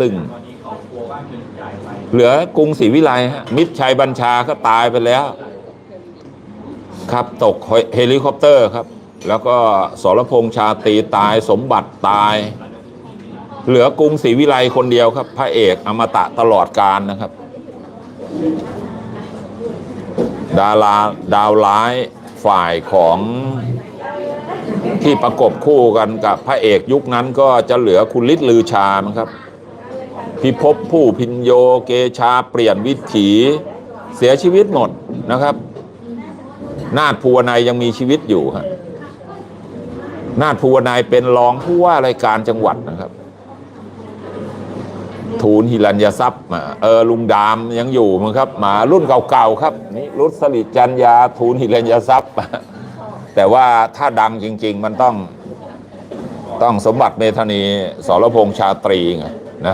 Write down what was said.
ซึ่งเหลือกรุงศรีวิไลฮะมิตรชัยบัญชาก็ตายไปแล้ว ครับตกเฮลิคอปเตอร์ครับ แล้วก็สรพงษ์ชาตีตายสมบัติตาย เหลือกรุงศรีวิไลคนเดียวครับ พระเอกอมตะตลอดกาลนะครับ ดาราดาวร้ายฝ่ายของที่ประกบคู่กันกับพระเอกยุคนั้นก็จะเหลือคุณฤทธิ์ลือชามั้งครับ พิภพผู้พินโยเกชาเปลี่ยนวิถีเสียชีวิตหมดนะครับ นาฏภูวนัยยังมีชีวิตอยู่ฮะนาฏภูวนัยเป็นรองผู้ว่ารายการจังหวัดนะครับ ทูลหิรัญยทรัพย์มาเออลุงดามยังอยู่มั้งครับมารุ่นเก่าๆครับนี่รุษสลิดจันยาทูลหิรัญยทรัพย์ แต่ว่าถ้าดังจริง ๆ มันต้องต้องสมบัติเมธานีสรพงษ์ชาตรีไงนะ